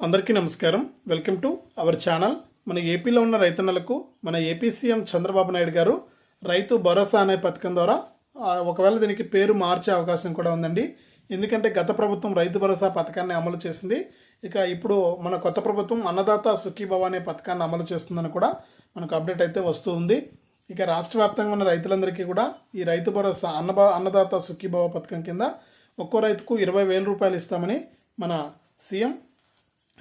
అందరికీ నమస్కారం. Welcome to our channel. మన ఏపీలో ఉన్న రైతన్నలకు మన ఏపీ సీఎం చంద్రబాబు నాయుడు గారు రైతు భరోసా అనే పథకం ద్వారా ఒకవేళ దీనికి పేరు మార్చే అవకాశం కూడా ఉందండి. ఎందుకంటే గత ప్రభుత్వం రైతు భరోసా పథకాన్ని అమలు చేసింది. ఇక ఇప్పుడు మన కొత్త ప్రభుత్వం అన్నదాత సుఖీభవ అనే పథకాన్ని అమలు చేస్తుందని కూడా మనకు అప్డేట్ అయితే వస్తూ ఉంది. ఇక రాష్ట్ర వ్యాప్తంగా ఉన్న రైతులందరికీ కూడా ఈ రైతు భరోసా అన్నబా అన్నదాత సుఖీభవ పథకం కింద ఒక్కో రైతుకు ఇరవై వేల రూపాయలు ఇస్తామని మన సీఎం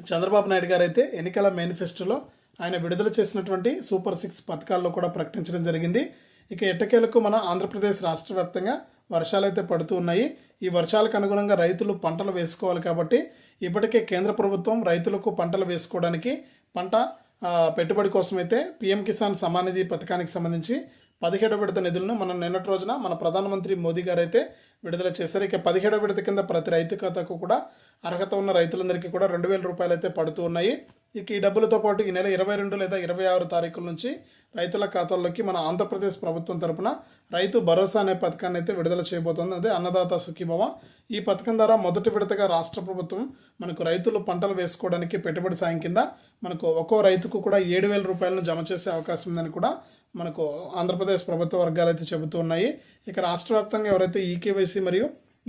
చంద్రబాబు నాయుడు గారు అయితే ఎన్నికల మేనిఫెస్టోలో ఆయన విడుదల చేసినటువంటి సూపర్ సిక్స్ పథకాల్లో కూడా ప్రకటించడం జరిగింది. ఇక ఎట్టకేలకు మన ఆంధ్రప్రదేశ్ రాష్ట్ర వ్యాప్తంగా వర్షాలు అయితే పడుతూ ఉన్నాయి. ఈ వర్షాలకు అనుగుణంగా రైతులు పంటలు వేసుకోవాలి కాబట్టి ఇప్పటికే కేంద్ర ప్రభుత్వం రైతులకు పంటలు వేసుకోవడానికి పంట పెట్టుబడి కోసం అయితే పిఎం కిసాన్ సమానిధి పథకానికి సంబంధించి పదిహేడో విడత నిధులను మనం నిన్నటి రోజున మన ప్రధానమంత్రి మోదీ గారు అయితే విడుదల చేశారు. ఇక పదిహేడో విడత కింద ప్రతి రైతు ఖాతాకు కూడా అర్హత ఉన్న రైతులందరికీ కూడా రెండు వేల రూపాయలు అయితే పడుతూ ఉన్నాయి. ఇక ఈ డబ్బులతో పాటు ఈ నెల ఇరవై రెండు లేదా ఇరవై ఆరు తారీఖుల నుంచి రైతుల ఖాతాల్లోకి మన ఆంధ్రప్రదేశ్ ప్రభుత్వం తరపున రైతు భరోసా అనే పథకాన్ని అయితే విడుదల చేయబోతోంది. అదే అన్నదాత సుఖీభవ. ఈ పథకం ద్వారా మొదటి విడతగా రాష్ట్ర ప్రభుత్వం మనకు రైతులు పంటలు వేసుకోవడానికి పెట్టుబడి సాయం కింద మనకు ఒక్కో రైతుకు కూడా ఏడు వేల రూపాయలను జమ చేసే అవకాశం ఉందని కూడా మనకు ఆంధ్రప్రదేశ్ ప్రభుత్వ వర్గాలు అయితే చెబుతూ ఉన్నాయి. ఇక రాష్ట్ర వ్యాప్తంగా ఎవరైతే ఈకేవైసీ మరియు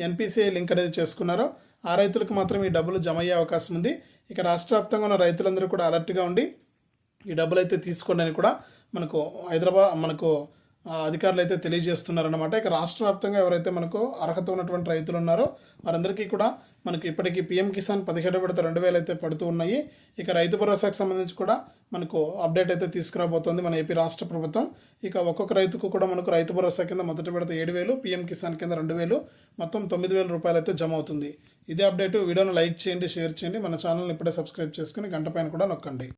ఎన్పిసిఐ లింక్ అనేది చేసుకున్నారో ఆ రైతులకు మాత్రం ఈ డబ్బులు జమ అయ్యే అవకాశం ఉంది. ఇక రాష్ట్ర వ్యాప్తంగా ఉన్న రైతులందరూ కూడా అలర్ట్గా ఉండి ఈ డబ్బులు అయితే తీసుకోండి అని కూడా మనకు హైదరాబాద్ మనకు అధికారులు అయితే తెలియజేస్తున్నారన్నమాట. ఇక రాష్ట్ర వ్యాప్తంగా ఎవరైతే మనకు అర్హత ఉన్నటువంటి రైతులు ఉన్నారో వారందరికీ కూడా మనకి ఇప్పటికీ పీఎం కిసాన్ పదిహేడు విడత రెండు వేలు అయితే పడుతూ ఉన్నాయి. ఇక రైతు భరోసాకు సంబంధించి కూడా మనకు అప్డేట్ అయితే తీసుకురాబోతోంది మన ఏపీ రాష్ట్ర ప్రభుత్వం. ఇక ఒక్కొక్క రైతుకు కూడా మనకు రైతు భరోసా కింద మొదటి విడత ఏడు వేలు పీఎం కిసాన్ కింద రెండు వేలు మొత్తం తొమ్మిది వేల రూపాయలు అయితే జమ అవుతుంది. ఇదే అప్డేట్ వీడియోను లైక్ చేయండి షేర్ చేయండి. మన ఛానల్ని ఇప్పుడే సబ్స్క్రైబ్ చేసుకుని గంట పైన కూడా నొక్కండి.